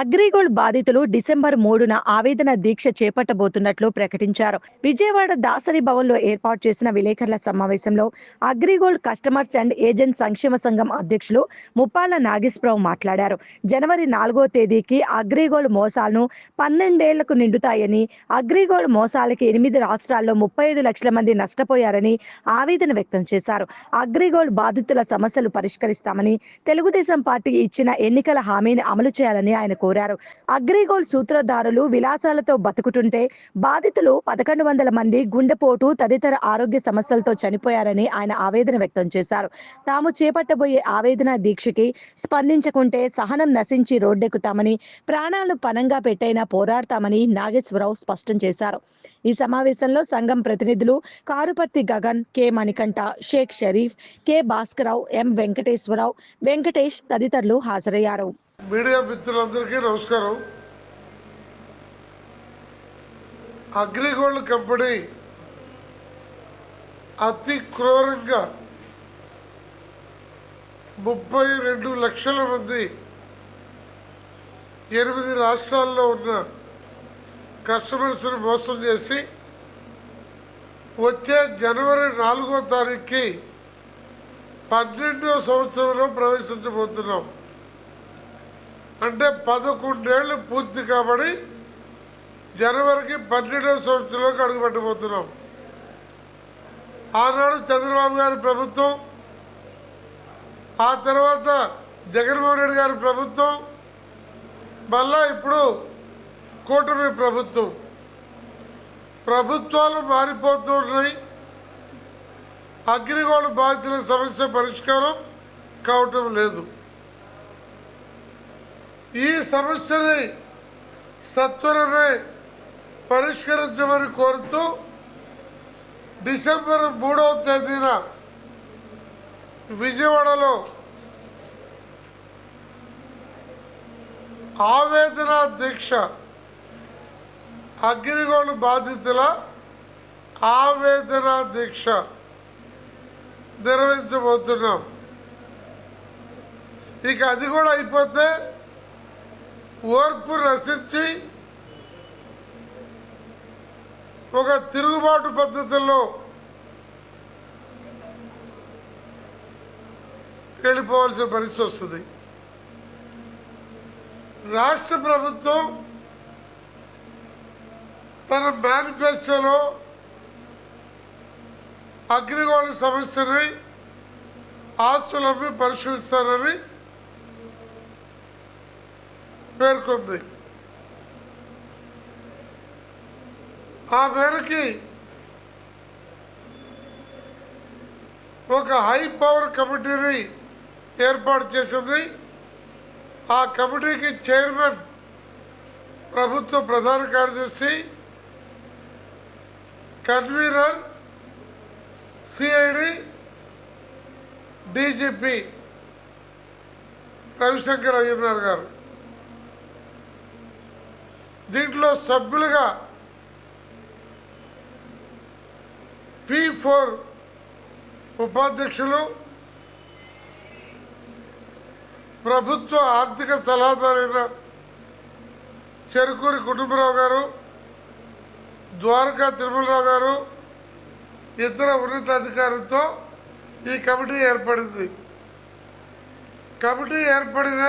అగ్రిగోల్డ్ బాధితులు డిసెంబర్ మూడున ఆవేదన దీక్ష చేపట్టబోతున్నట్లు ప్రకటించారు. విజయవాడ దాసరి భవన్లో ఏర్పాటు చేసిన విలేకరుల సమావేశంలో అగ్రిగోల్డ్ కస్టమర్స్ అండ్ ఏజెంట్ సంక్షేమ సంఘం అధ్యక్షులు ముప్పాల నాగేశ్వరరావు మాట్లాడారు. జనవరి నాలుగో తేదీకి అగ్రిగోల్డ్ మోసాలను పన్నెండేళ్ళకు నిండుతాయని అగ్రిగోల్డ్ మోసాలకి ఎనిమిది రాష్ట్రాల్లో ముప్పై ఐదు లక్షల మంది నష్టపోయారని ఆవేదన వ్యక్తం చేశారు. అగ్రిగోల్డ్ బాధితుల సమస్యలు పరిష్కరిస్తామని తెలుగుదేశం పార్టీ ఇచ్చిన ఎన్నికల హామీని అమలు చేయాలని ఆయన కోరారు. అగ్రిగోల్డ్ సూత్రధారులు విలాసాలతో బతుకుతుంటే బాధితులు పదకొండు వందల మంది గుండెపోటు తదితర ఆరోగ్య సమస్యలతో చనిపోయారని ఆయన ఆవేదన వ్యక్తం చేశారు. తాము చేపట్టబోయే ఆవేదన దీక్షకి స్పందించకుంటే సహనం నశించి రోడ్డెక్కుతామని ప్రాణాలు పనంగా పెట్టైనా పోరాడతామని నాగేశ్వరరావు స్పష్టం చేశారు. ఈ సమావేశంలో సంఘం ప్రతినిధులు Karuparthi Gagan K. Manikanta Sheikh Sharif K. Bhaskararao M. Venkateswararao Venkatesh తదితరులు హాజరయ్యారు. మీడియా మిత్రులందరికీ నమస్కారం. అగ్రిగోల్డ్ కంపెనీ అతి క్రూరంగా ముప్పై రెండు లక్షల మంది ఎనిమిది రాష్ట్రాల్లో ఉన్న కస్టమర్స్ని మోసం చేసి వచ్చే జనవరి నాలుగో తారీఖుకి పన్నెండో సంవత్సరంలో ప్రవేశించబోతున్నాం. అంటే పదకొండేళ్ళు పూర్తి కాబట్టి జనవరికి పన్నెండవ సంవత్సరంలోకి అడుగుపెట్టబోతున్నాం. ఆనాడు చంద్రబాబు గారి ప్రభుత్వం ఆ తర్వాత జగన్మోహన్ రెడ్డి గారి ప్రభుత్వం మళ్ళా ఇప్పుడు కూటమి ప్రభుత్వం. ప్రభుత్వాలు మారిపోతున్నాయి అగ్నిగోళ బాధితుల సమస్య పరిష్కారం కావటం లేదు. ఈ సమస్యని సత్వరమే పరిష్కరించమని కోరుతూ డిసెంబర్ మూడవ తేదీన విజయవాడలో ఆవేదన దీక్ష అగ్నిగోళ బాధితుల ఆవేదన దీక్ష నిర్వహించబోతున్నాం. ఇక అది కూడా అయిపోతే ఓర్పు రసించి ఒక తిరుగుబాటు పద్ధతుల్లో వెళ్ళిపోవాల్సిన పరిస్థితి వస్తుంది. రాష్ట్ర ప్రభుత్వం తన మేనిఫెస్టోలో అగ్నిగోళ సమస్యని ఆస్తులమ్మి పరిశీలిస్తారని పేర్కొంది. ఆ మేరకి ఒక హై పవర్ కమిటీని ఏర్పాటు చేసింది. ఆ కమిటీకి చైర్మన్ ప్రభుత్వ ప్రధాన కార్యదర్శి convener CID DGP Ravishankar Ayyannar garu. దీంట్లో సభ్యులుగా పి ఫోర్ ఉపాధ్యక్షులు ప్రభుత్వ ఆర్థిక సలహాదారైన చెరుకూరి కుటుంబరావు గారు ద్వారకా తిరుమలరావు గారు ఇతర ఉన్నతాధికారులతో ఈ కమిటీ ఏర్పడింది. కమిటీ ఏర్పడిన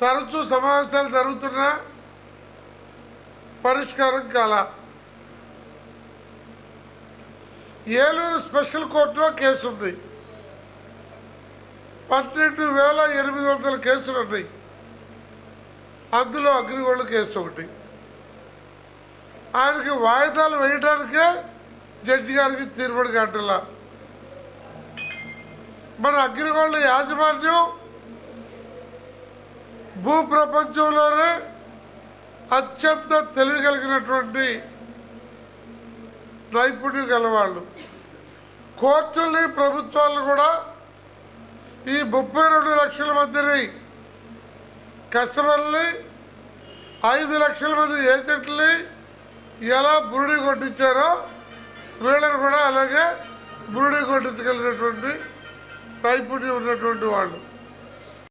తరచూ సమావేశాలు జరుగుతున్నా పరిష్కారం కాల. ఏలూరు స్పెషల్ కోర్టులో కేసు ఉంది పన్నెండు వేల ఎనిమిది వందల కేసులు ఉన్నాయి అందులో అగ్నిగోల్డ్ కేసు ఒకటి ఆయనకి వాయిదాలు వేయడానికే జడ్జి గారికి తీర్పుడు కట్టలా మన అగ్నిగోళ్ళ యాజమాన్యం భూ ప్రపంచంలోనే అత్యంత తెలివి కలిగినటువంటి నైపుణ్యం గలవాళ్ళు. కోర్టుల్ని ప్రభుత్వాలను కూడా ఈ ముప్పై రెండు లక్షల మందిని కస్టమర్ని ఐదు లక్షల మంది ఏజెంట్ని ఎలా బురుడి కొట్టించారో వీళ్ళని కూడా అలాగే బురుడి కొట్టించగలిగినటువంటి నైపుణ్యం ఉన్నటువంటి వాళ్ళు.